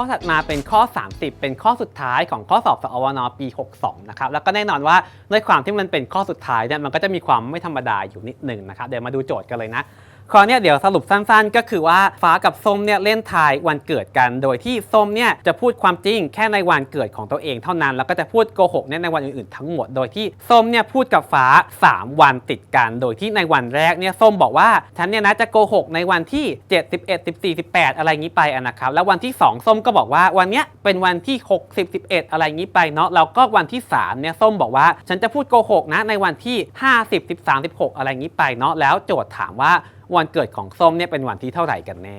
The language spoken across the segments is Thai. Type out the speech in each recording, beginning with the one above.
ข้อถัดมาเป็นข้อ 30 เป็นข้อสุดท้ายของข้อสอบสอวนปี 62 นะครับ แล้วก็แน่นอนว่าด้วยความที่มันเป็นข้อสุดท้ายเนี่ยมันก็จะมีความไม่ธรรมดาอยู่นิดหนึ่งนะครับ เดี๋ยวมาดูโจทย์กันเลยนะ ข้อเนี้ยเดี๋ยวสรุปสั้นๆ ก็คือว่าฟ้ากับส้มเนี่ยเล่นทายวันเกิดกัน โดยที่ส้มเนี่ยจะพูดความจริงแค่ในวันเกิดของตัวเองเท่านั้น แล้วก็จะพูดโกหกในวันอื่นๆทั้งหมด โดยที่ส้มเนี่ยพูดกับฟ้า 3 วันติดกัน โดยที่ในวันแรกเนี่ยส้มบอกว่าฉันเนี่ยนะจะโกหกในวันที่ 7 11 14 18 อะไรงี้ไปนะครับ แล้ววันที่ 2 ส้มก็บอกว่าวันเนี้ยเป็นวันที่ 6 10 11 อะไรงี้ไปเนาะ แล้วก็วันที่3เนี่ยส้มบอกว่าฉันจะพูดโกหกนะในวันที่ 50 13 16 อะไรงี้ไปเนาะ แล้วโจทย์ถามว่า วันเกิดของส้มเนี่ยเป็นวันที่เท่าไหร่กันแน่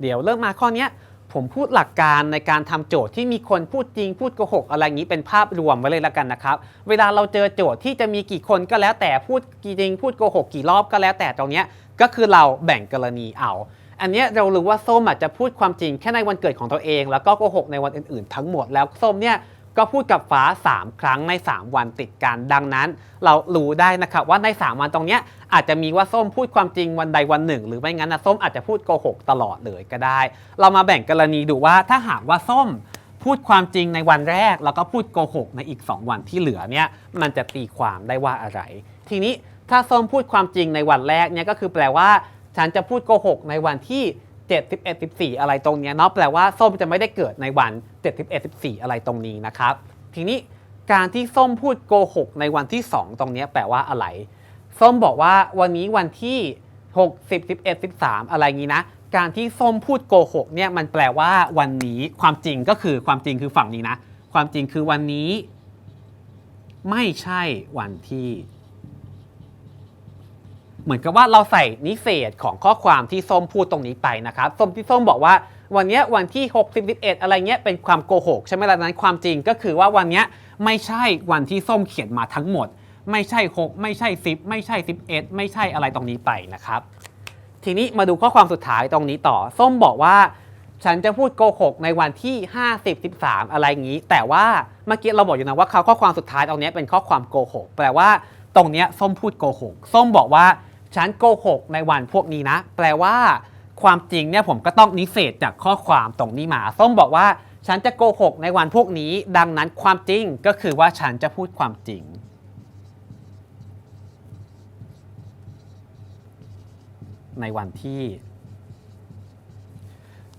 เดี๋ยวเริ่มมาข้อนี้ผมพูดหลักการในการทำโจทย์ที่มีคนพูดจริงพูดโกหกอะไรอย่างนี้เป็นภาพรวมไว้เลยละกันนะครับ เวลาเราเจอโจทย์ที่จะมีกี่คนก็แล้วแต่พูดกี่จริงพูดโกหกกี่รอบก็แล้วแต่ตรงเนี้ยก็คือเราแบ่งกรณีเอา อันนี้เรารู้ว่าส้มอาจจะพูดความจริงแค่ในวันเกิดของตัวเอง แล้วก็โกหกในวันอื่นๆ ทั้งหมดแล้วส้มเนี่ยก็พูดกับฟ้า 3 ครั้งใน 3 วันติดกันดังนั้น เรารู้ได้นะครับว่าใน 3 วันตรงเนี้ย อาจจะมีว่าส้มพูดความจริงวันใดวันหนึ่ง หรือไม่งั้นนะส้มอาจจะพูดโกหกตลอดเลยก็ได้ เรามาแบ่งกรณีดูว่าถ้าหากว่าส้มพูดความจริงในวันแรก แล้วก็พูดโกหกในอีก 2 วันที่เหลือเนี่ยมันจะตีความได้ว่าอะไร ทีนี้ถ้าส้มพูดความจริงในวันแรกเนี่ยก็คือแปลว่า ฉันจะพูดโกหกในวันที่7 11 14 อะไรตรงนี้เนาะแปลว่าส้มจะไม่ได้เกิดในวัน7 11 14 อะไรตรงนี้นะครับ ทีนี้การที่ส้มพูดโกหกในวันที่ 2 ตรงนี้แปลว่าอะไร ส้มบอกว่าวันนี้วันที่ 6 10 11 13 อะไรงี้นะ การที่ส้มพูดโกหกเนี่ยมันแปลว่าวันนี้ความจริงก็คือความจริงคือฝั่งนี้นะ ความจริงคือวันนี้ ไม่ใช่วันที่ เหมือนกับว่าเราใส่นิเศษของข้อความที่ส้มพูดตรงนี้ไปนะครับส้มที่ส้มบอกว่าวันนี้วันที่ 6 10 11 อะไรเงี้ยเป็นความโกหกใช่ไหมล่ะนั้นความจริงก็คือว่าวันนี้ไม่ใช่วันที่ส้มเขียนมาทั้งหมด ไม่ใช่ 6 ไม่ใช่ 10 ไม่ใช่ 11 ไม่ใช่อะไรตรงนี้ไปนะครับ ทีนี้มาดูข้อความสุดท้ายตรงนี้ต่อ ส้มบอกว่า ฉันจะพูดโกหกในวันที่ 50 13 อะไรอย่างนี้ แต่ว่าเมื่อกี้เราบอกอยู่นะว่าเขาข้อความสุดท้ายตรงนี้เป็นข้อความโกหกแปลว่าตรงนี้ส้มพูดโกหกส้มบอกว่าฉันโกหกในวันพวกนี้นะ แปลว่า ความจริงเนี่ยผมก็ต้องนิเศษจากข้อความตรงนี้มา ส้มบอกว่าฉันจะโกหกในวันพวกนี้ ดังนั้นความจริงก็คือว่าฉันจะพูดความจริง ในวันที่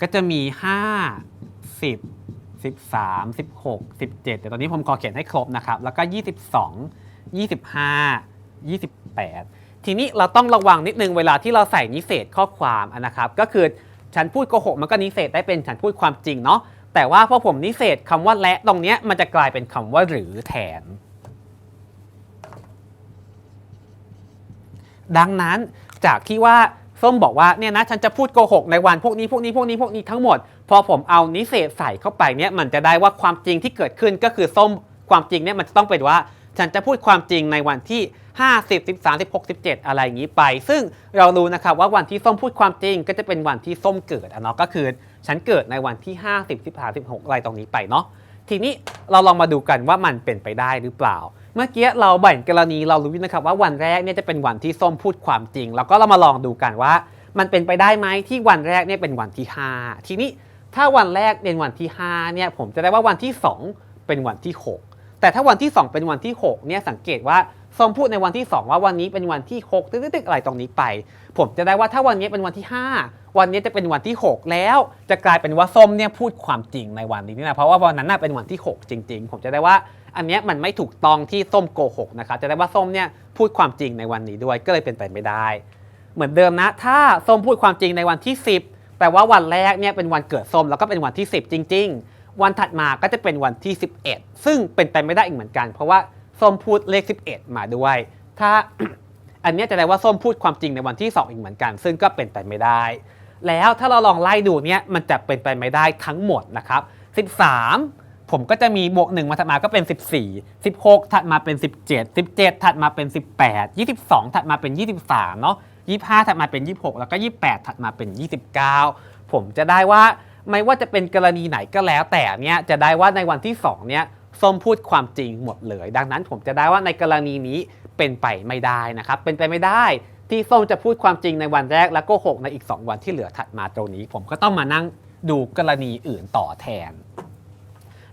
ก็จะมี 5 10 13 16 17แต่ตอนนี้ผมขอเขียนให้ครบนะครับ แล้วก็ 22 25 28 ทีนี้เราต้องระวังนิดนึงเวลาที่เราใส่นิเศษข้อความนะครับ ก็คือฉันพูดโกหกมันก็นิเศษได้เป็นฉันพูดความจริงเนาะแต่ว่าพอผมนิเศษคำว่าและตรงเนี้ยมันจะกลายเป็นคำว่าหรือแทน ดังนั้นจากที่ว่า ส้มบอกว่าเนี่ยนะฉันจะพูดโกหกในวันพวกนี้พวกนี้พวกนี้พวกนี้ทั้งหมด พอผมเอานิเศษใส่เข้าไปเนี่ยมันจะได้ว่าความจริงที่เกิดขึ้นก็คือส้มความจริงเนี่ยมันจะต้องเป็นว่า ฉันจะพูดความจริงในวันที่ 50 13 16 17 อะไรอย่างนี้ไป ซึ่งเรารู้นะครับว่าวันที่ส้มพูดความจริงก็จะเป็นวันที่ส้มเกิดอะเนาะก็คือฉันเกิดในวันที่ 50 13 16อะไรตรงนี้ไปเนาะทีนี้เราลองมาดูกันว่ามันเป็นไปได้หรือเปล่า เมื่อกี้เราแบ่งกรณีเรารู้นะครับว่าวันแรกเนี่ยจะเป็นวันที่ส้มพูดความจริง แล้วก็เรามาลองดูกันว่า มันเป็นไปได้ไหมที่วันแรกเนี่ยเป็นวันที่ 5 ทีนี้ถ้าวันแรกเป็นวันที่5เนี่ยผมจะได้ว่าวันที่ 2 เป็นวันที่ 6 แต่ถ้าวันที่ 2 เป็นวันที่6เนี่ยสังเกตว่าส้มพูดในวันที่ 2 ว่าวันนี้เป็นวันที่6ตึ๊กๆอะไรตรงนี้ไป ผมจะได้ว่าถ้าวันนี้เป็นวันที่ 5 วันนี้จะเป็นวันที่ 6 แล้ว จะกลายเป็นว่าส้มเนี่ยพูดความจริงในวันนี้นี่นะเพราะว่าวันนั้นน่ะเป็นวันที่ 6 จริง ๆ ผมจะได้ว่า อันนี้มันไม่ถูกต้องที่ส้มโกหกนะครับจะได้ว่าส้มเนี่ยพูดความจริงในวันนี้ด้วยก็เลยเป็นไปไม่ได้ เหมือนเดิมนะ ถ้าส้มพูดความจริงในวันที่ 10แปลว่าวันแรกเนี่ยเป็นวันเกิดส้มแล้วก็เป็นวันที่ 10 จริง ๆ วันถัดมาก็จะเป็นวันที่ 11 ซึ่งเป็นไปไม่ได้อีกเหมือนกัน เพราะว่าส้มพูดเลข 11 มาด้วย ถ้าอันนี้จะแปลว่าส้มพูดความจริงในวันที่ 2 อีกเหมือนกัน ซึ่งก็เป็นไปไม่ได้ แล้วถ้าเราลองไล่ดูเนี่ยมันจะเป็นไปไม่ได้ทั้งหมดนะครับ 13 ผมก็จะมีบวก 1 มาถัดมาก็เป็น 14 16 ถัดมาเป็น 17 17 ถัดมาเป็น 18 22 ถัดมาเป็น 23 เนาะ25 ถัดมาเป็น 26 แล้วก็ 28 ถัดมาเป็น 29 ผมจะได้ว่าไม่ว่าจะเป็นกรณีไหนก็แล้วแต่เนี่ยจะได้ว่าในวันที่ 2 เนี่ยส้มพูดความจริงหมดเลย ดังนั้นผมจะได้ว่าในกรณีนี้เป็นไปไม่ได้นะครับ เป็นไปไม่ได้ที่ส้มจะพูดความจริงในวันแรกแล้วก็หกในอีก 2 วันที่เหลือถัดมาตรงนี้ ผมก็ต้องมานั่งดูกรณีอื่นต่อแทน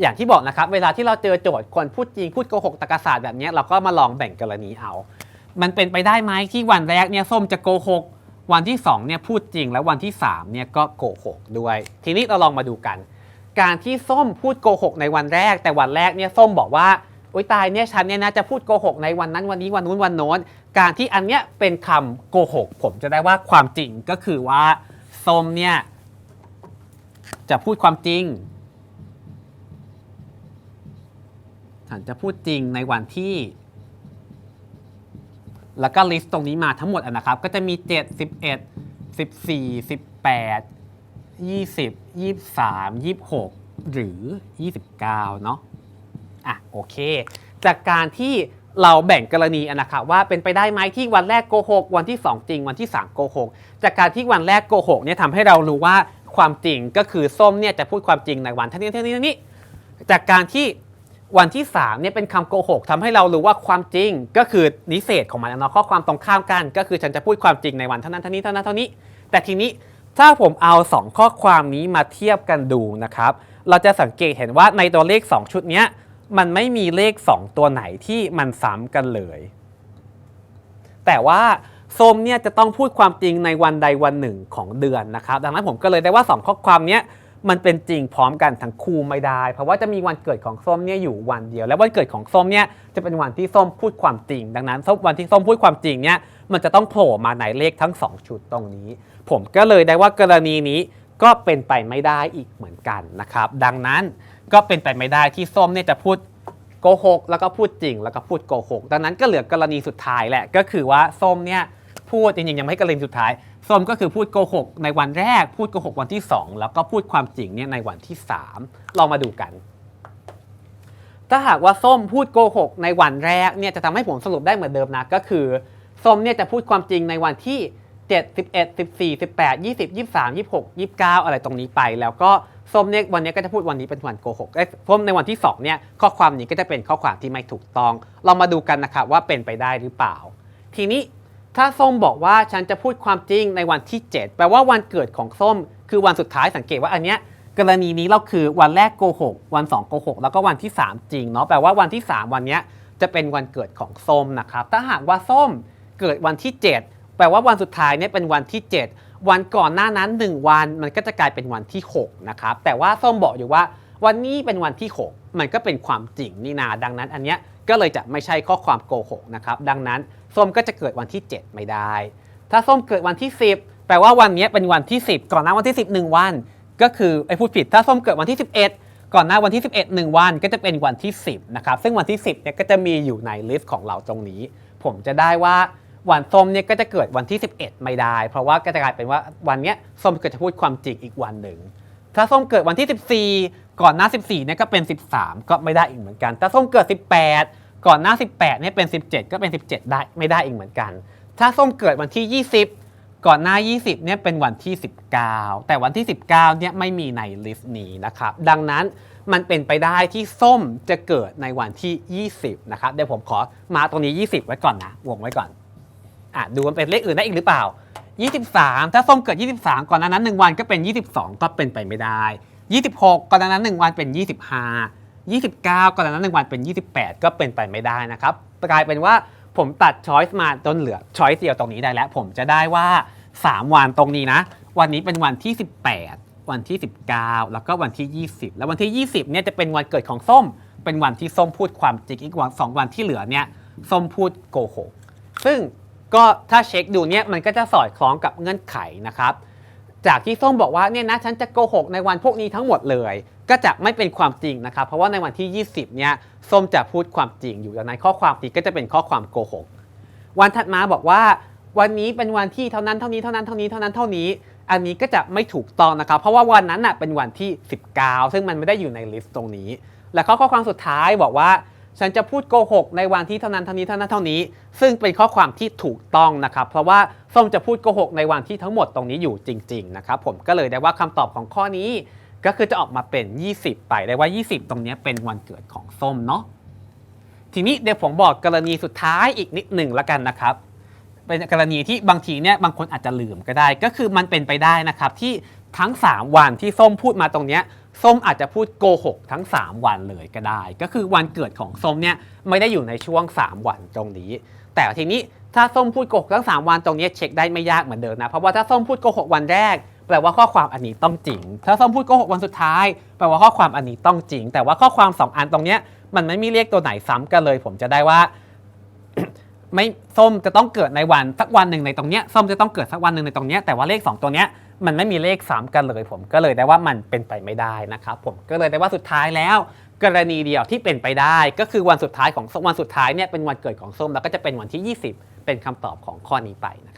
อย่างที่บอกนะครับ เวลาที่เราเจอโจทย์คนพูดจริงพูดโกหกตรรกศาสตร์แบบนี้เราก็มาลองแบ่งกรณีเอา มันเป็นไปได้ไหมที่วันแรกเนี่ยส้มจะโกหกวันที่2เนี่ยพูดจริงแล้ววันที่3เนี่ยก็โกหกด้วย ทีนี้เราลองมาดูกัน การที่ส้มพูดโกหกในวันแรก แต่วันแรกเนี่ยส้มบอกว่าโอ๊ยตายเนี่ยฉันเนี่ยนะจะพูดโกหกในวันนั้นวันนี้วันนู้นวันโน้น การที่อันเนี้ยเป็นคำโกหก ผมจะได้ว่าความจริงก็คือว่าส้มเนี่ยจะพูดความจริง ฉันจะพูดจริงในวันที่ แล้วก็ลิสต์ตรงนี้มาทั้งหมดนะครับ ก็จะมี 7 11 14 18 20 23 26 หรือ 29 เนาะอะโอเค จากการที่เราแบ่งกรณีนะครับว่าเป็นไปได้ไหมที่วันแรกโกหกวันที่ 2 จริงวันที่ 3 โกหกจากการที่วันแรกโกหกเนี่ยทำให้เรารู้ว่าความจริงก็คือส้มเนี่ยจะพูดความจริงในวันเท่านี้เท่านี้เท่านี้จากการที่ วันที่3เนี่ยเป็นคำโกหกทำให้เรารู้ว่าความจริงก็คือนิเศษของมันเนาะข้อความตรงข้ามกัน ก็คือฉันจะพูดความจริงในวันเท่านั้นเท่านี้เท่านั้นเท่านี้ แต่ทีนี้ถ้าผมเอา 2 ข้อความนี้มาเทียบกันดูนะครับ เราจะสังเกตเห็นว่าในตัวเลข 2 ชุดนี้มันไม่มีเลข 2 ตัวไหนที่มันซ้ำกันเลย แต่ว่าส้มเนี่ยจะต้องพูดความจริงในวันใดวันหนึ่งของเดือนนะครับ ดังนั้นผมก็เลยได้ว่า 2 ข้อความเนี้ย มันเป็นจริงพร้อมกันทั้งคู่ไม่ได้ เพราะว่าจะมีวันเกิดของส้มเนี่ยอยู่วันเดียว และวันเกิดของส้มเนี่ยจะเป็นวันที่ส้มพูดความจริง ดังนั้นส้มวันที่ส้มพูดความจริงเนี่ยมันจะต้องโผล่มาในเลขทั้ง 2 ชุดตรงนี้ ผมก็เลยได้ว่ากรณีนี้ก็เป็นไปไม่ได้อีกเหมือนกันนะครับ ดังนั้นก็เป็นไปไม่ได้ที่ส้มเนี่ยจะพูดโกหกแล้วก็พูดจริง แล้วก็พูดโกหกดังนั้นก็เหลือกรณีสุดท้ายแหละก็คือว่าส้มเนี่ย พูดจริงๆยังไม่ให้กรณีสุดท้ายส้มก็คือพูดโกหกในวันแรก พูดโกหกวันที่ 2 แล้วก็พูดความจริงเนี่ยในวันที่ 3 ลองมาดูกัน ถ้าหากว่าส้มพูดโกหกในวันแรกเนี่ยจะทำให้ผมสรุปได้เหมือนเดิมนะก็คือส้มเนี่ยจะพูดความจริงในวันที่7 11 14 18 20 23 26 29 อะไรตรงนี้ไป แล้วก็ส้มเนี่ยวันนี้ก็จะพูดวันนี้เป็นวันโกหกเอ้ส้มในวันที่2เนี่ยข้อความนี้ก็จะเป็นข้อความที่ไม่ถูกต้องเรามาดูกันนะครับว่าเป็นไปได้หรือเปล่า ทีนี้ ถ้าส้มบอกว่าฉันจะพูดความจริงในวันที่ 7 แปลว่าวันเกิดของส้ม คือวันสุดท้ายสังเกตว่าอันเนี้ยกรณีนี้เราคือวันแรกโกหกวัน2โกหกแล้วก็วันที่ 3 จริงเนาะแปลว่าวันที่ 3 วันเนี้ยจะเป็นวันเกิดของส้มนะครับ ถ้าหากว่าส้มเกิดวันที่ 7 แปลว่าวันสุดท้ายเนี่ยเป็นวันที่ 7 วันก่อนหน้านั้น 1 วันมันก็จะกลายเป็นวันที่6นะครับแต่ว่าส้มบอกอยู่ว่าวันนี้เป็นวันที่ 6 มันก็เป็นความจริงนี่นาดังนั้นอันเนี้ย ก็เลยจะไม่ใช่ข้อความโกหกนะครับดังนั้นส้มก็จะเกิดวันที่ 7 ไม่ได้ ถ้าส้มเกิดวันที่ 10 แปลว่าวันนี้เป็นวันที่ 10 ก่อนหน้าวันที่ 10 1 วัน ก็คือไอ้พูดผิดถ้าส้มเกิดวันที่ 11 ก่อนหน้าวันที่ 11 1 วันก็จะเป็นวันที่ 10นะครับซึ่งวันที่ 10เนี่ยก็จะมีอยู่ในลิสต์ของเราตรงนี้ ผมจะได้ว่าวันส้มเนี่ยก็จะเกิดวันที่ 11 ไม่ได้ เพราะว่าก็จะกลายเป็นว่าวันนี้ส้มก็จะพูดความจริงอีกวันหนึ่งถ้าส้มเกิดวันที่ 14 ก่อนหน้า 14เนี่ยก็เป็น 13 ก็ไม่ได้อีกเหมือนกัน ถ้าส้มเกิด 18 ก่อนหน้า 18เนี่ยเป็น 17 ก็เป็น 17 ได้ไม่ได้อีกเหมือนกัน ถ้าส้มเกิดวันที่ 20 ก่อนหน้า 20เนี่ยเป็นวันที่ 19 แต่วันที่ 19เนี่ยไม่มีในลิสต์นี้นะครับ ดังนั้นมันเป็นไปได้ที่ส้มจะเกิดในวันที่ 20 นะครับ เดี๋ยวผมขอมาตรงนี้ 20 ไว้ก่อนนะวงไว้ก่อนอะดูมันเป็นเลขอื่นได้อีกหรือเปล่า 23 ถ้าส้มเกิด 23 ก่อนหน้านั้น 1 วันก็เป็น 22 ก็เป็นไปไม่ได้ 26ก่อนหน้านั้น 1 วันเป็น 25 29ก่อนหน้านั้น 1 วันเป็น 28 ก็เป็นไปไม่ได้นะครับกลายเป็นว่าผมตัดช้อยส์มาจนเหลือช้อยส์เดียวตรงนี้ได้แล้ว ผมจะได้ว่า 3 วันตรงนี้นะ วันนี้เป็นวันที่ 18 วันที่ 19 แล้วก็วันที่ 20 แล้ววันที่ 20เนี่ยจะเป็นวันเกิดของส้ม เป็นวันที่ส้มพูดความจริงอีกวันสองวันที่เหลือเนี่ยส้มพูดโกหกซึ่งก็ถ้าเช็คดูเนี่ยมันก็จะสอดคล้องกับเงื่อนไขนะครับ จากที่ส้มบอกว่าเนี่ยนะฉันจะโกหกในวันพวกนี้ทั้งหมดเลย ก็จะไม่เป็นความจริงนะครับ เพราะว่าในวันที่ 20เนี่ยส้มจะพูดความจริงอยู่ดังนั้นข้อความนี้ก็จะเป็นข้อความโกหก วันถัดมาบอกว่า วันนี้เป็นวันที่เท่านั้นเท่านี้เท่านั้นเท่านี้เท่านั้นเท่านี้ อันนี้ก็จะไม่ถูกต้องนะครับ เพราะว่าวันนั้นน่ะเป็นวันที่ 19 ซึ่งมันไม่ได้อยู่ในลิสต์ตรงนี้ และข้อความสุดท้ายบอกว่า ฉันจะพูดโกหกในวันที่เท่านั้นเท่านี้เท่านั้นเท่านี้ ซึ่งเป็นข้อความที่ถูกต้องนะครับ เพราะว่าส้มจะพูดโกหกในวันที่ทั้งหมดตรงนี้อยู่จริง ๆ นะครับ ผมก็เลยได้ว่าคำตอบของข้อนี้ก็คือจะออกมาเป็น 20 ไปได้ว่า 20 ตรงนี้เป็นวันเกิดของส้มเนาะทีนี้เดี๋ยวผมบอกกรณีสุดท้ายอีกนิดหนึ่งละกันนะครับ เป็นกรณีที่บางทีเนี่ยบางคนอาจจะลืมก็ได้ ก็คือมันเป็นไปได้นะครับที่ ทั้ง 3 วันที่ส้มพูดมาตรงเนี้ยส้มอาจจะพูดโกหกทั้ง 3 วันเลยก็ได้ ก็คือวันเกิดของส้มเนี่ยไม่ได้อยู่ในช่วง 3 วันตรงนี้ แต่ทีนี้ถ้าส้มพูดโกหกทั้ง 3 วันตรงนี้เช็คได้ไม่ยากเหมือนเดิมนะ เพราะว่าถ้าส้มพูดโกหกวันแรกแปลว่าข้อความอันนี้ต้องจริง ถ้าส้มพูดโกหกวันสุดท้ายแปลว่าข้อความอันนี้ต้องจริง แต่ว่าข้อความ 2 อันตรงเนี้ยมันไม่มีเลขตัวไหนซ้ำกันเลย ผมจะได้ว่าไม่ส้มจะต้องเกิดในวันสักวันหนึ่งในตรงเนี้ยส้มจะต้องเกิดสักวันหนึ่งในตรงเนี้ยแต่ว่าเลข 2 ตัวเนี้ย มันไม่มีเลขซ้ำกันเลยผมก็เลยได้ว่ามันเป็นไปไม่ได้นะครับผมก็เลยได้ว่าสุดท้ายแล้ว กรณีเดียวที่เป็นไปได้ ก็คือวันสุดท้ายของวันสุดท้ายเนี่ยเป็นวันเกิดของส้มแล้วก็จะเป็นวันที่ 20 เป็นคำตอบของข้อนี้ไปนะครับ